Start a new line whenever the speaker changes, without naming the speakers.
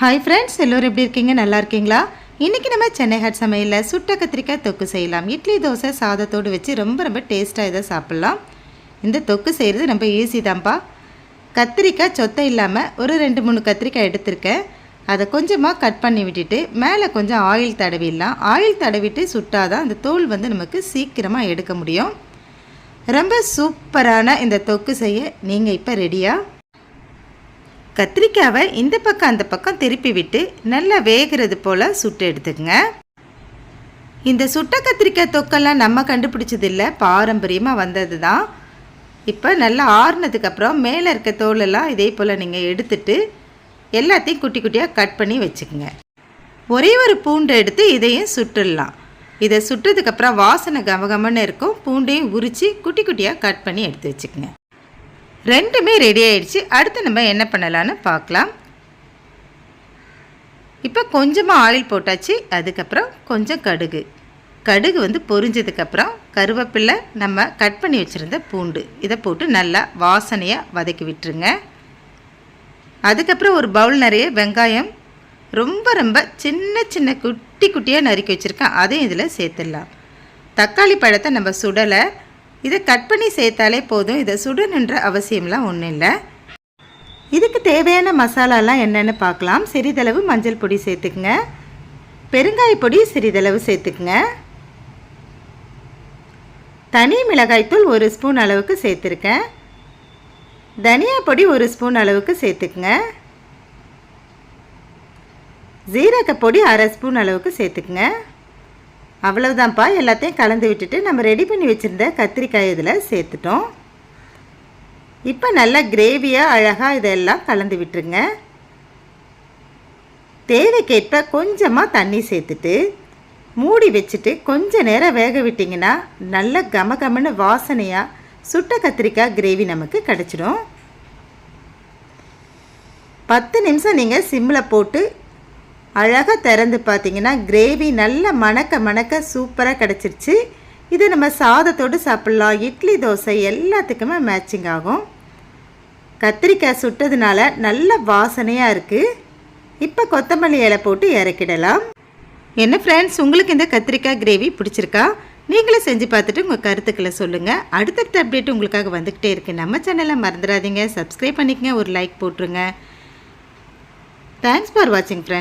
hi friends எல்லோரும் எப்படி இருக்கீங்க நல்லா இருக்கீங்களா இன்றைக்கி நம்ம சென்னை ஹாட் சமையலில் சுட்ட கத்திரிக்காய் தொக்கு செய்யலாம் இட்லி தோசை சாதத்தோடு வச்சு ரொம்ப ரொம்ப டேஸ்ட்டாக இதை சாப்பிட்லாம் இந்த தொக்கு செய்கிறது ரொம்ப ஈஸி தான்ப்பா கத்திரிக்காய் சொத்தை இல்லாமல் ஒரு ரெண்டு மூணு கத்திரிக்காய் எடுத்திருக்கேன் அதை கொஞ்சமாக கட் பண்ணி விட்டுட்டு மேலே கொஞ்சம் ஆயில் தடவிடலாம் ஆயில் தடவிட்டு சுட்டாதான் அந்த தோல் வந்து நமக்கு சீக்கிரமாக எடுக்க முடியும் ரொம்ப சூப்பரான இந்த தொக்கு செய்ய நீங்கள் இப்போ ரெடியாக கத்திரிக்காவை இந்த பக்கம் அந்த பக்கம் திருப்பி விட்டு நல்லா வேகிறது போல் சுட்டு எடுத்துக்கங்க இந்த சுட்ட கத்திரிக்காய் தொக்கெல்லாம் நம்ம கண்டுபிடிச்சதில்ல பாரம்பரியமாக வந்தது தான் இப்போ நல்லா ஆறுனதுக்கப்புறம் மேலே இருக்க தோலெல்லாம் இதே போல் நீங்கள் எடுத்துட்டு எல்லாத்தையும் குட்டி குட்டியாக கட் பண்ணி வச்சுக்கோங்க ஒரே ஒரு பூண்டு எடுத்து இதையும் சுட்டுடலாம் இதை சுட்டதுக்கப்புறம் வாசனை கவகமன்னு இருக்கும் பூண்டையும் உரித்து குட்டி குட்டியாக கட் பண்ணி எடுத்து வச்சுக்கோங்க ரெண்டுமே ரெடி ஆயிடுச்சு அடுத்து நம்ம என்ன பண்ணலான்னு பார்க்கலாம் இப்போ கொஞ்சமாக ஆயில் போட்டாச்சு அதுக்கப்புறம் கொஞ்சம் கடுகு கடுகு வந்து பொரிஞ்சதுக்கப்புறம் கருவேப்பிலை நம்ம கட் பண்ணி வச்சுருந்த பூண்டு இதை போட்டு நல்லா வாசனையாக வதக்கி விட்டுருங்க அதுக்கப்புறம் ஒரு பவுல் நிறைய வெங்காயம் ரொம்ப ரொம்ப சின்ன சின்ன குட்டி குட்டியாக நறுக்கி வச்சுருக்கேன் அதையும் இதில் சேர்த்துடலாம் தக்காளி பழத்தை நம்ம சுடலை இதை கட் பண்ணி சேர்த்தாலே போதும் இதை சுடணுன்ற அவசியம்லாம் ஒன்றும் இல்லை இதுக்கு தேவையான மசாலாலாம் என்னென்னு பார்க்கலாம் சிறிதளவு மஞ்சள் பொடி சேர்த்துக்குங்க பெருங்காய பொடி சிறிதளவு சேர்த்துக்குங்க தனி மிளகாய்த்தூள் ஒரு ஸ்பூன் அளவுக்கு சேர்த்துருக்கேன் தனியா பொடி ஒரு ஸ்பூன் அளவுக்கு சேர்த்துக்குங்க ஜீரகப்பொடி அரை ஸ்பூன் அளவுக்கு சேர்த்துக்குங்க அவ்வளவுதான்ப்பா எல்லாத்தையும் கலந்து விட்டுட்டு நம்ம ரெடி பண்ணி வச்சுருந்த கத்திரிக்காய் இதில் சேர்த்துட்டோம் இப்போ நல்லா கிரேவியாக அழகாக இதெல்லாம் கலந்து விட்டுருங்க தேவைக்கேற்ப கொஞ்சமாக தண்ணி சேர்த்துட்டு மூடி வச்சுட்டு கொஞ்ச நேரம் வேக விட்டிங்கன்னா நல்ல கம கமன்னு வாசனையாக சுட்ட கத்திரிக்காய் கிரேவி நமக்கு கிடச்சிடும் பத்து நிமிஷம் நீங்கள் சிம்மில் போட்டு அழகாக திறந்து பார்த்திங்கன்னா கிரேவி நல்லா மணக்க மணக்க சூப்பராக கிடச்சிருச்சு இது நம்ம சாதத்தோடு சாப்பிட்லாம் இட்லி தோசை எல்லாத்துக்குமே மேட்சிங் ஆகும் கத்திரிக்காய் சுட்டதுனால நல்ல வாசனையாக இருக்குது இப்போ கொத்தமல்லி இலை போட்டு இறக்கிடலாம் என்ன ஃப்ரெண்ட்ஸ் உங்களுக்கு இந்த கத்திரிக்காய் கிரேவி பிடிச்சிருக்கா நீங்களும் செஞ்சு பார்த்துட்டு உங்கள் கருத்துக்களை சொல்லுங்கள் அடுத்தடுத்த அப்டேட் உங்களுக்காக வந்துக்கிட்டே இருக்குது நம்ம சேனலை மறந்துடாதீங்க சப்ஸ்கிரைப் பண்ணிக்கங்க ஒரு லைக் போட்டுருங்க தேங்க்ஸ் ஃபார் வாட்சிங் ஃப்ரெண்ட்ஸ்